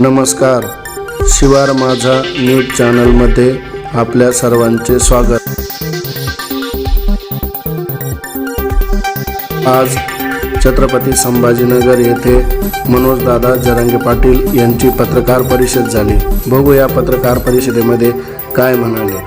नमस्कार. शिवार माझा न्यूज चॅनलमध्ये आपल्या सर्वांचे स्वागत. आज छत्रपती संभाजीनगर येथे मनोजदादा जरांगे पाटील यांची पत्रकार परिषद झाली. बघू या पत्रकार परिषदेमध्ये काय म्हणाले.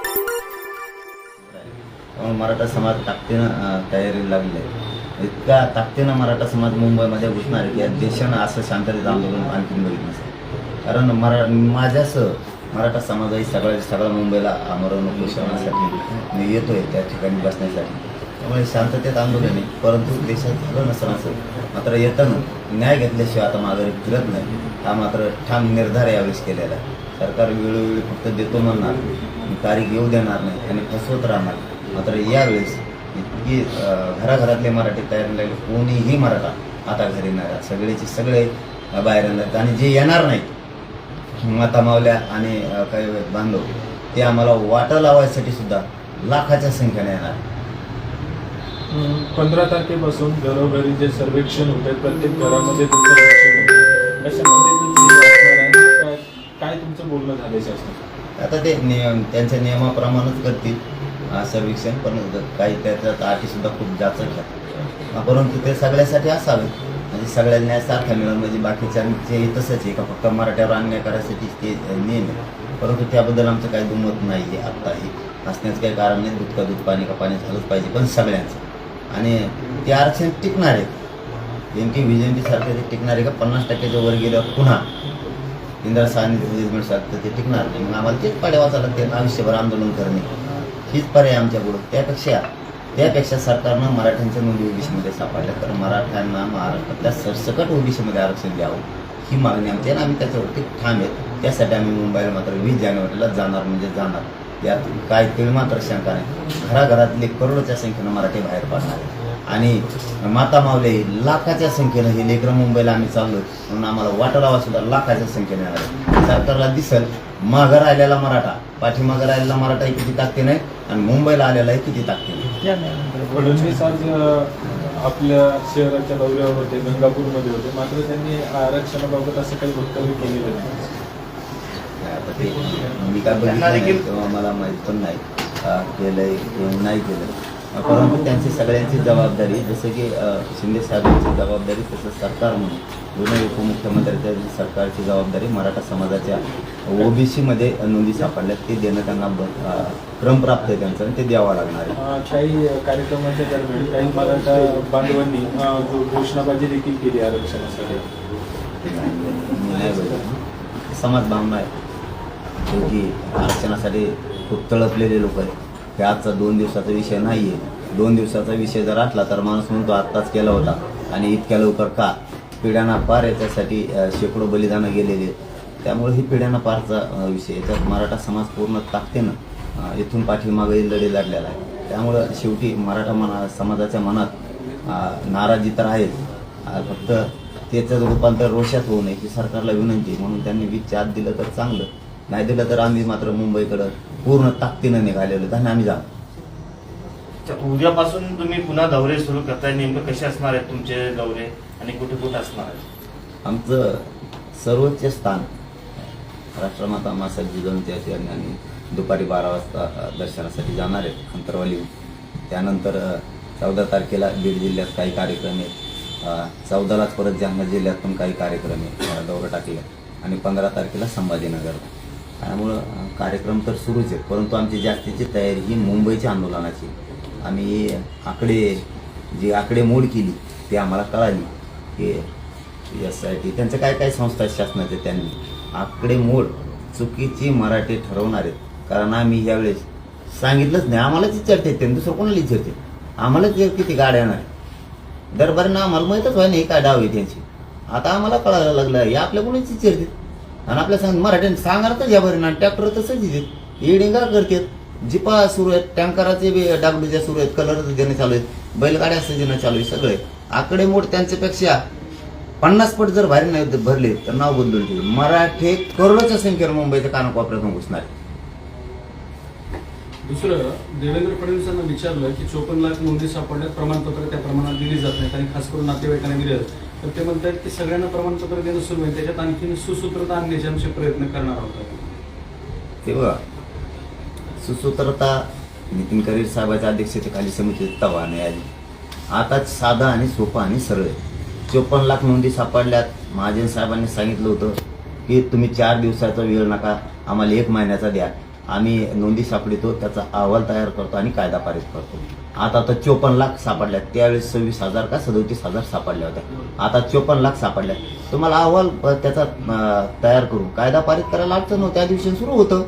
मराठा समाज ताकदीनं तयारी लागले इतका ताकदीनं मराठा समाज मुंबईमध्ये घुसणार की या देशानं असं शांततेचं आंदोलन आणखी बघितलं नसेल कारण मरा माझ्यासह मराठा समाजही सगळ्या सगळा मुंबईला आमरण उपोषणासाठी मी येतोय त्या ठिकाणी बसण्यासाठी. त्यामुळे शांततेत आंदोलन आहे परंतु देशात झालं नसणं असं मात्र येताना न्याय घेतल्याशिवाय आता माघारी फिरत नाही. हा मात्र ठाम निर्धार यावेळेस केलेला. आहे सरकार वेळोवेळी फक्त देतो म्हणणार तारीख येऊ देणार नाही आणि फसवत राहणार. मात्र यावेळेस इतकी घराघरातले मराठी तयार लागले कोणीही मराठा आता घरी नाही राहत. सगळेचे सगळे बाहेर येणार आणि जे येणार नाहीत माता मावल्या आणि काही बांधव ते आम्हाला वाटा लावायसाठी सुद्धा लाखाच्या संख्येने येणार पंधरा तारखेपासून घरोघरी जे सर्वेक्षण होते प्रत्येक घरामध्ये काय तुमचं बोलणं शासनाचं? आता ते नियम त्यांच्या नियमाप्रमाणेच करतील. असं सर्वेक्षण पण काही त्याच्यात अटीसुद्धा खूप जास्त घ्या परंतु ते सगळ्यासाठी असावे. म्हणजे सगळ्यांना सारखा मिळून म्हणजे बाकीच्यांचे तसंच आहे का फक्त मराठ्यावर अन्याय करायसाठी ते नियम आहे परंतु त्याबद्दल आमचं काही दुमत नाही आहे आत्ताही असण्याचं काही कारण नाही दूध का दूध पाणी का पाणी झालंच पाहिजे पण सगळ्यांचं. आणि ते आरक्षण टिकणार आहेत नेमकी के सारखे ते टिकणार आहे का? पन्नास टक्क्याच्या वर गेल्यावर पुन्हा इंदिरा साहनी सारखं ते टिकणार नाही. मग आम्हाला तेच पाड्या वाचायला लागते आयुष्यभर आंदोलन करणे. हीच पर्याय आमच्यापुढं. त्यापेक्षा त्यापेक्षा सरकारनं मराठ्यांच्या नोंदी ओबीसीमध्ये सापडल्या तर मराठ्यांना महाराष्ट्रातल्या सरसकट ओबीसीमध्ये आरक्षण द्यावं ही मागणी आमची आणि आम्ही त्याच्यावरती ठाम आहेत. त्यासाठी आम्ही मुंबईला मात्र वीस जानेवारीला जाणार म्हणजे जाणार. यात काय तिळ मात्र शंका नाही. घराघरातले करोडच्या संख्येनं मराठी बाहेर पडणार आहे. आणि माता मावले लाखाच्या संख्येनं हे लेकरं मुंबईला आम्ही चाललो म्हणून आम्हाला वाटा सुद्धा लाखाच्या संख्येने आला सरकारला दिसल मागं राहिलेला मराठा पाठीमागं राहिलेला मराठा किती ताकते नाही आणि मुंबईला आलेला आहे किती ताकदीने फडणवीस आज आपल्या शहराच्या दौऱ्यावर होते गंगापूरमध्ये होते. मात्र त्यांनी आरक्षणाबाबत असं काही वक्तव्य केलेलं नाही. आता ते मी काय बघितलं नाही तेव्हा मला माहीत पण नाही केलंय किंवा नाही केलं परंतु त्यांची सगळ्यांची जबाबदारी जसं की शिंदे साहेबांची जबाबदारी तसं सरकार म्हणून. दोन्ही उपमुख्यमंत्र्यांच्या सरकारची जबाबदारी मराठा समाजाच्या ओबीसीमध्ये नोंदी सापडल्या. ते देणं त्यांना अं, क्रमप्राप्त आहे त्यांचं आणि ते द्यावं लागणार आहे. काही कार्यक्रमाच्या दरम्यान काही मराठा बांधवांनी घोषणाबाजी देखील केली आरक्षणासाठी. समाज भावना आहे. शेवटी आरक्षणासाठी खूप तळपलेले लोक आहेत. हे आजचा दोन दिवसाचा विषय नाही आहे दोन दिवसाचा विषय जर असला तर माणूस म्हणतो आत्ताच केला होता. आणि इतक्या लवकर का? पिढ्यांना पार याच्यासाठी शेकडो बलिदानं गेलेले आहेत. त्यामुळे ही पिढ्यांना पारचा विषय याच्यात मराठा समाज पूर्ण ताकदीनं इथून पाठीमागे लढे लागलेला आहे. त्यामुळं शेवटी मराठा मना समाजाच्या मनात नाराजी तर आहेच. फक्त त्याचं रूपांतर रोषात होऊ नये ही सरकारला विनंती म्हणून त्यांनी वीजच्या आत दिलं तर चांगलं. नाही दिलं तर आम्ही मात्र मुंबईकडं पूर्ण ताकदीनं निघालेलो. आहेत आम्ही जा तर उद्यापासून तुम्ही पुन्हा दौरे सुरू करताय. नेमकं कसे असणार आहेत तुमचे दौरे आणि कुठे कुठे असणार आहेत? आमचं सर्वोच्च स्थान राष्ट्रमाता मासाहेब जिजाऊंच्या ठिकाणी आणि दुपारी बारा वाजता दर्शनासाठी जाणार आहेत अंतरवालीहून त्यानंतर चौदा तारखेला बीड जिल्ह्यात काही कार्यक्रम आहेत. चौदालाच परत जालना जिल्ह्यात पण काही कार्यक्रम आहेत. दौरा टाकले आणि पंधरा तारखेला संभाजीनगर. त्यामुळं कार्यक्रम तर सुरूच आहेत. परंतु आमची जास्तीची तयारी ही मुंबईच्या आंदोलनाची आम्ही आकडे जी आकडे मोड केली ती आम्हाला कळाली की एस आय टी त्यांचं काय काय संस्था आहेत शासनाचे त्यांनी? आकडे मोड चुकीची मराठी ठरवणार आहेत. कारण आम्ही यावेळेस सांगितलंच नाही. आम्हालाच विचारते त्यांनी. दुसरं कोणाला विचारते? आम्हालाच किती गाड्या येणार दरबारीनं आम्हाला माहीतच व्हाय नाही काय डाव आहे त्यांची. आता आम्हाला कळायला लागलं हे आपल्या कोणीच विचारते. आणि आपल्या सांग मराठ्याने सांगणारच या बरं ना ट्रॅक्टर तसंच येते. एडिंगा करतात जिपा सुरू आहेत टँकराचे बी डाब्ल्यूच्या सुरू आहेत कलर देणं चालू आहेत बैलगाड्या देणं चालू आहे सगळे. आकडे मोड त्यांच्यापेक्षा पन्नास पट जर बाहेर नाही भरले तर नाव बदलून ठेवले मराठे करोडोच्या संख्येनं मुंबईच्या कानाकोपऱ्यातून घुसणार दुसरं देवेंद्र फडणवीसांना विचारलं की चोपन्न लाख नोंदी सापडल्यात प्रमाणपत्र त्या प्रमाणात दिली जात नाहीत. आणि खास करून नातेवाईकांना दिली तर ते म्हणतात की सगळ्यांना प्रमाणपत्र देणं सुरू आहे. त्याच्यात आणखी सुसूत्रता आणण्याचे आमचे प्रयत्न करणार आहोत. ते बघा सुसूत्रता नितीन करीर साहेबाच्या अध्यक्षतेखाली समिती तवा नाही आली आता साधा आणि सोपा आणि सरळ आहे. चोपन्न लाख नोंदी सापडल्यात. महाजन साहेबांनी सांगितलं होतं की तुम्ही चार दिवसाचा वेळ नका आम्हाला एक महिन्याचा द्या. आम्ही नोंदी सापडितो त्याचा अहवाल तयार करतो आणि कायदा पारित करतो. आता तर चोपन्न लाख सापडल्यात. त्यावेळेस सव्वीस हजार का सदोतीस हजार सापडल्या होत्या. आता चोपन्न लाख सापडल्या तुम्हाला अहवाल त्याचा तयार करू. कायदा पारित करायला अडचण हो त्या दिवशी सुरू होतं.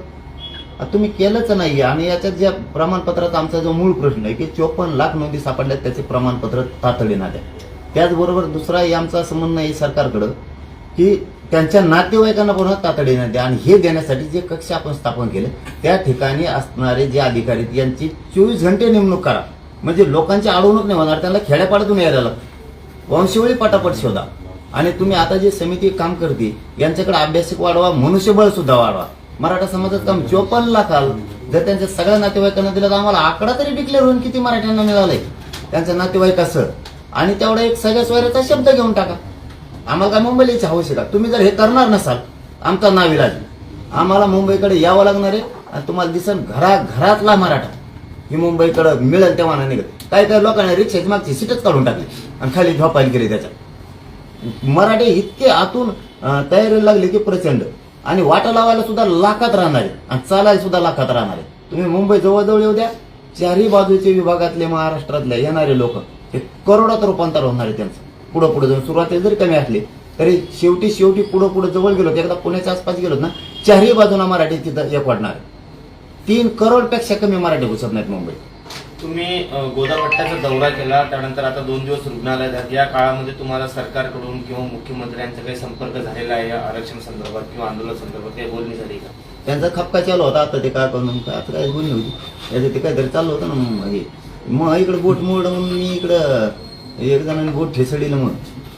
तुम्ही केलंच नाही आणि याच्यात ज्या प्रमाणपत्राचा आमचा जो मूळ प्रश्न आहे की चोपन्न लाख नोंदी सापडल्यात त्याचे प्रमाणपत्र तातडीनं द्या त्याचबरोबर दुसरा आमचा असं म्हणणं आहे सरकारकडं की त्यांच्या नातेवाईकांना पुन्हा तातडीनं द्या. आणि हे देण्यासाठी जे कक्ष आपण स्थापन केले त्या ठिकाणी असणारे जे अधिकारी आहेत, यांची चोवीस घंटे नेमणूक करा. म्हणजे लोकांची अडवणूक नाही होणार त्यांना खेड्यापाड्यातून यायला लागतं. वंशवळी पटापट शोधा. आणि तुम्ही आता जे समिती काम करते यांच्याकडे अभ्यासिक वाढवा मनुष्यबळ सुद्धा वाढवा. मराठा समाजात काम चोपन्न लाखाल जर त्यांच्या सगळ्या नातेवाईकांना दिलं तर आम्हाला आकडा तरी डिक्लेअर होऊन किती मराठ्यांना मिळालंय. त्यांच्या नातेवाईकासह आणि तेवढा एक सगळ्या स्वैराचा शब्द घेऊन टाका. आम्हाला काय मुंबईला यायची हवस का तुम्ही जर हे करणार नसाल आमचा नाविलाज आम्हाला मुंबईकडे यावं लागणार आहे आणि तुम्हाला दिसन घरा घरातला मराठा. ही मुंबईकडे मिळेल तेव्हा नाही निघत. काही काही लोकांनी रिक्षाची मागची सीटच काढून टाकली. आणि खाली झोपायला गेली त्याच्यात मराठे इतके आतून तयारी लागली की प्रचंड. आणि वाटा लावायला सुद्धा लाखात राहणार. आहे आणि चालायला सुद्धा लाखात राहणार. आहे तुम्ही मुंबई जवळजवळ येऊ द्या. चारही बाजूचे विभागातले महाराष्ट्रातले येणारे लोक हे करोडात रूपांतर होणार आहे त्यांचं. पुढं पुढे जाऊन सुरुवातीला जरी कमी असले तरी शेवटी शेवटी पुढं पुढे जवळ गेलो एकदा पुण्याच्या आसपास गेलो ना चारही बाजूला मराठी तिथं एक वाढणार आहे. तीन करोडपेक्षा कमी मराठी घुसत नाहीत मुंबईत तुम्ही अ, गोदापट्ट्याचा दौरा केला त्यानंतर आता दोन दिवस रुग्णालयात आहात. या काळामध्ये तुम्हाला सरकारकडून किंवा मुख्यमंत्र्यांचा काही संपर्क झालेला आहे या आरक्षण संदर्भात किंवा आंदोलन संदर्भात काही बोलणी झाली का? त्यांचा खपका चालू होता आता ते काय करून काय आता काय बोलणी होती? त्याचं ते काहीतरी चाललं होतं ना मग हे. मग इकडे बोट मोड म्हणून मी इकडं एक जणांनी बोट ठेसडीलं म्हणून.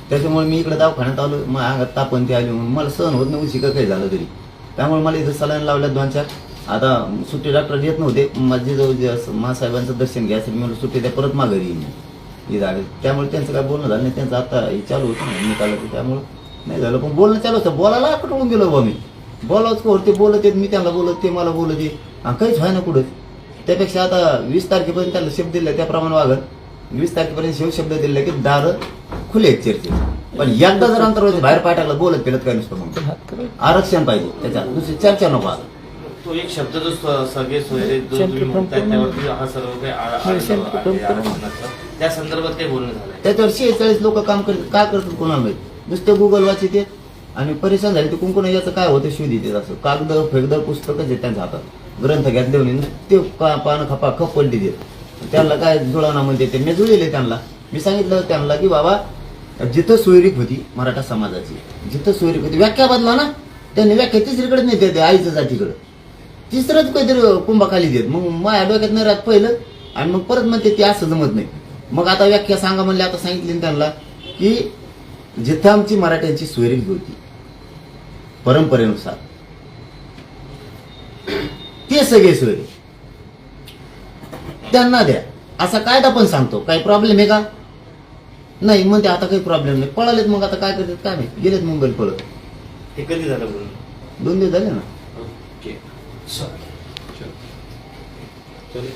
त्याच्यामुळे मी इकडे दवाखान्यात आलो मग अंगात तापण ते आली म्हणून. मला सहन होत नाही उशिका काही झालं तरी. त्यामुळे मला इथं सलाईन लावल्या दोन चार. आता सुट्टी डॉक्टर येत नव्हते. माझे जवळ जे असं महासाहेबांचं दर्शन घ्यायचं मी म्हणलं सुट्टी द्या परत माघारी येईन ही झाले. त्यामुळे त्यांचं काय बोलणं झालं नाही. त्यांचं आता हे चालू होतं ना निकालाचं त्यामुळे नाही झालं. पण बोलणं चालू होतं. बोलायला आकटवून गेलो बा मी. बोलावच कोर ते बोलत येत मी त्यांना बोलत ते मला बोलत येत काहीच व्हाय ना कुठं त्यापेक्षा आता वीस तारखेपर्यंत त्याला शब्द दिला त्याप्रमाणे वागत वीस तारखेपर्यंत शेव शब्द दिला की दार खुले आहेत चर्चे पण एकदा जर अंतर व्हायचं बाहेर पाय टाकला बोलत पेलत काय नसतं मग? आरक्षण पाहिजे. त्याच्यात दुसरी चर्चा नको आता तो एक शब्द जो सगळे सोयरे जो तुम्ही म्हणताय त्यावरती हा सर्व काही आ- आलेलं आहे आरक्षणाचं त्या संदर्भात काही बोलणं झालंय? त्याच्यावर शेहेचाळीस लोक काम करतात काय करतात कोणाला माहीत? नुसते गुगल वाचित आणि परेशान झाले ते कुंकुण याचं काय होतं शोध येते असं. कागद फेगद पुस्तकच आहे त्यांच्या हातात. ग्रंथ घेतले म्हणे ते पानं खपा खप पलटी देत त्यांना काय जुळवणा म्हणते ते? मी जुळले त्यांना. मी सांगितलं त्यांना की बाबा जिथं सोयरीक होती मराठा समाजाची जिथं सोयरीक होती व्याख्या बदला ना. त्यांनी व्याख्या तिसरीकडे नाही देते आईच्या जातीकडे. तिसरंच काहीतरी कुंभाखाली देत. मग माझ्या डोक्यात नाही राहत पहिलं आणि मग परत म्हणते ते असं जमत नाही. मग आता व्याख्या सांगा म्हणले आता सांगितली त्यांना की जिथं आमची मराठ्यांची सोयरीक होती परंपरेनुसार ते सगळे सोयरे. त्यांना द्या. असा कायदा पण सांगतो. काही प्रॉब्लेम आहे का? नाही म्हणते आता काही प्रॉब्लेम नाही. पळालेत मग आता काय करतात? काय नाही गेलेत मुंबईला पळत. हे कधी झालं दोन दिवस झाले ना. ओके चल